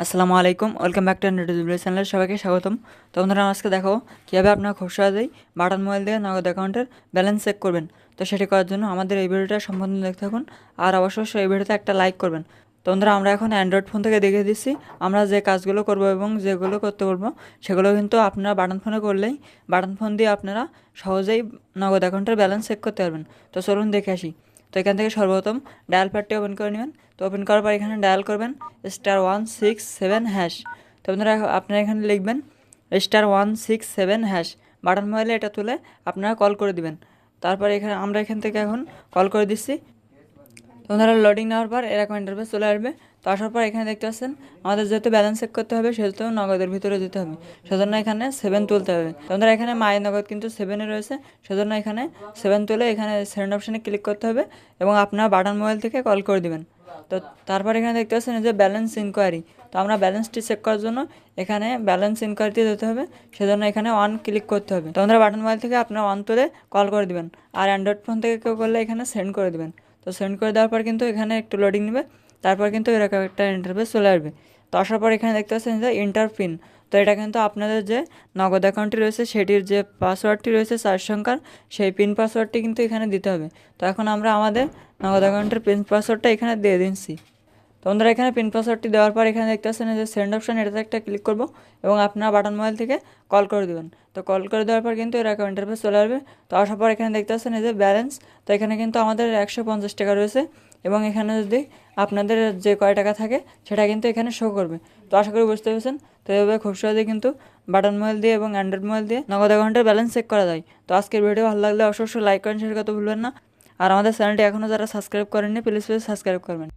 আসসালামু আলাইকুম, welcome back to নিউটিউব চ্যানেলের সবাইকে স্বাগতম। তো বন্ধুরা, আজকে দেখাবো কীভাবে আপনার খুব সহজেই বাটন মোবাইল দিয়ে নগদ অ্যাকাউন্টের ব্যালেন্স চেক করবেন। তো সেটি করার জন্য আমাদের এই ভিডিওটা সম্পূর্ণ দেখতে থাকুন আর অবশ্যই এই ভিডিওতে একটা লাইক করবেন। তো বন্ধুরা, আমরা এখন অ্যান্ড্রয়েড ফোন থেকে দেখিয়ে দিচ্ছি। আমরা যে কাজগুলো করব এবং যেগুলো করতে বলব সেগুলো কিন্তু আপনারা বাটন ফোনে করলেই, বাটন ফোন দিয়ে আপনারা সহজেই নগদ অ্যাকাউন্টের ব্যালেন্স চেক করতে পারবেন। তো চলুন দেখে আসি। তো এখান থেকে সর্বপ্রথম ডায়াল প্যাডটি ওপেন করে নেবেন। তো ওপেন করার পর এখানে ডায়াল করবেন star one six seven hash তো আপনারা আপনারা এখানে লিখবেন star one six seven hash button মোবাইলে এটা তুলে আপনারা কল করে দিবেন। তারপরে এখানে আমরা এখান থেকে এখন কল করে দিচ্ছি। তো বন্ধুরা লোডিং নেওয়ার পর এরকম ইন্টারফেস চলে আসবে। তো আসার পর এখানে দেখতে পাচ্ছেন, আমাদের যেহেতু ব্যালেন্স চেক করতে হবে, সেহেতু নগদের ভিতরে দিতে হবে। সেজন্য এখানে সেভেন তুলতে হবে। তো বন্ধুরা, এখানে মায়ের নগদ কিন্তু সেভেনে রয়েছে। সেজন্য এখানে সেভেন তুলে এখানে সেভেন অপশানে ক্লিক করতে হবে এবং আপনার বাটন মোবাইল থেকে কল করে দিবেন। তো তারপর এখানে দেখতে পাচ্ছেন যে ব্যালেন্স ইনকোয়ারি তো আমরা ব্যালেন্সটি চেক করার জন্য এখানে ব্যালেন্স ইনকোয়ারিতে যেতে হবে। সেজন্য এখানে অন ক্লিক করতে হবে। তো আমরা বাটন মোবাইল থেকে আপনার অন তুলে কল করে দিবেন। আর অ্যান্ড্রয়েড ফোন থেকে কেউ করলে এখানে সেন্ড করে দিবেন। তো সেন্ড করে দেওয়ার পর কিন্তু এখানে একটু লোডিং নেবে, তারপর কিন্তু এরকম একটা ইন্টারফেস চলে আসবে। তো আসার পর এখানে দেখতে পাচ্ছেন যে ইন্টারপিন তো এটা কিন্তু আপনাদের যে নগদ অ্যাকাউন্টটি রয়েছে, সেটির যে পাসওয়ার্ডটি রয়েছে চার সংখ্যার, সেই পিন পাসওয়ার্ডটি কিন্তু এখানে দিতে হবে। তো এখন আমরা আমাদের নগদ অ্যাকাউন্টের পিন পাসওয়ার্ডটা এখানে দিয়ে দিচ্ছি। তো বন্ধুরা, এখানে পিন পাসওয়ার্ডটি দেওয়ার পর এখানে দেখতে পাচ্ছেন যে সেন্ড অপশন এটাতে একটা ক্লিক করব এবং আপনার বাটন মোবাইল থেকে কল করে দেবেন। তো কল করে দেওয়ার পর কিন্তু এরকম ইন্টারফেস চলে আসবে। তো আসার পর এখানে দেখতে পাচ্ছেন যে ব্যালেন্স তো এখানে কিন্তু আমাদের একশো পঞ্চাশ টাকা রয়েছে এবং এখানে যদি আপনাদের যে কয় টাকা থাকে সেটা কিন্তু এখানে শো করবে। তো আশা করি বুঝতে পেরেছেন। তো এভাবে খুব সহজেই কিন্তু বাটন মোবাইল দিয়ে এবং অ্যান্ড্রয়েড মোবাইল দিয়ে নগদ অ্যাকাউন্টের ব্যালেন্স চেক করা যায়। তো আজকের ভিডিও ভালো লাগলে অবশ্যই লাইক করেন সেটা করতে ভুলবেন না। আর আমাদের চ্যানেলটি এখনও যারা সাবস্ক্রাইব করেননি প্লিজ প্লিজ সাবস্ক্রাইব করবেন।